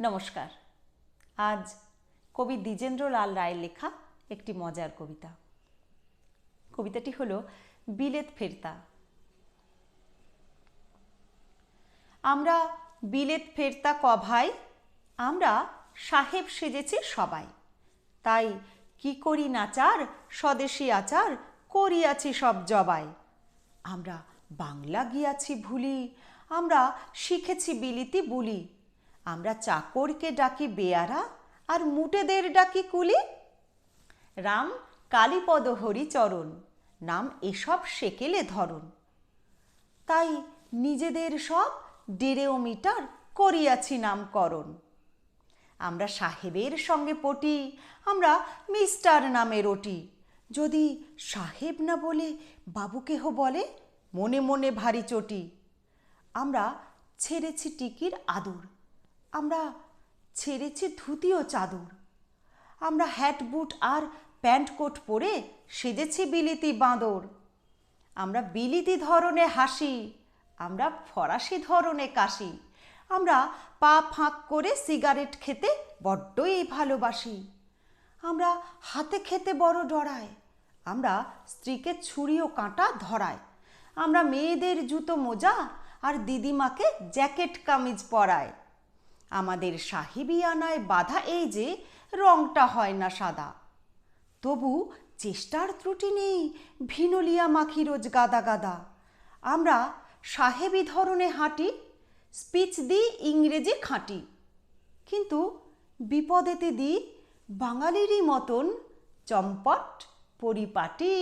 নমস্কার। আজ কবি দ্বিজেন্দ্রলাল রায়ের লেখা একটি মজার কবিতা। কবিতাটি হল বিলেত ফেরতা। আমরা বিলেত ফেরতা ক ভাই আমরা সাহেব সেজেছি সবাই। তাই কি করি নাচার স্বদেশী আচার করিয়াছি সব জবাই। আমরা বাংলা গিয়াছি ভুলি, আমরা শিখেছি বিলিতি বুলি। আমরা চাকরকে ডাকি বেয়ারা আর মুটেদের ডাকি কুলি। রাম কালীপদ হরিচরণ, নাম এসব সেকেলে ধরন তাই নিজেদের সব ডেরেও মিটার করিয়াছি নামকরণ। আমরা সাহেবের সঙ্গে পটি, আমরা মিস্টার নামে রটি। যদি সাহেব না বলে বাবু কেহ বলে, মনে মনে ভারী চটি। আমরা ছেড়েছি টিকির আদর। আমরা ছেড়েছি ধুতি ও চাদর। আমরা হ্যাট বুট আর প্যান্ট কোট পরে সেজেছি বিলিতি বাঁদর। আমরা বিলিতি ধরনে হাসি, আমরা ফরাসি ধরনে কাশি। আমরা পা ফাঁক করে সিগারেট খেতে বড্ডই ভালোবাসি। আমরা হাতে খেতে বড় ডরায়, আমরা স্ত্রীকে ছুরি ও কাঁটা ধরায়। আমরা মেয়েদের জুতো মোজা আর দিদিমাকে জ্যাকেট কামিজ পরায়। আমাদের সাহেবিয়ানায় বাধা এই যে, রংটা হয় না সাদা। তবু চেষ্টার ত্রুটি নেই, ভিনলিয়া মাখি রোজ গাদা গাদা। আমরা সাহেবি ধরনে হাঁটি, স্পিচ দিই, ইংরেজি খাঁটি। কিন্তু বিপদেতে দিই বাঙালিরই মতন চম্পট পরিপাটি।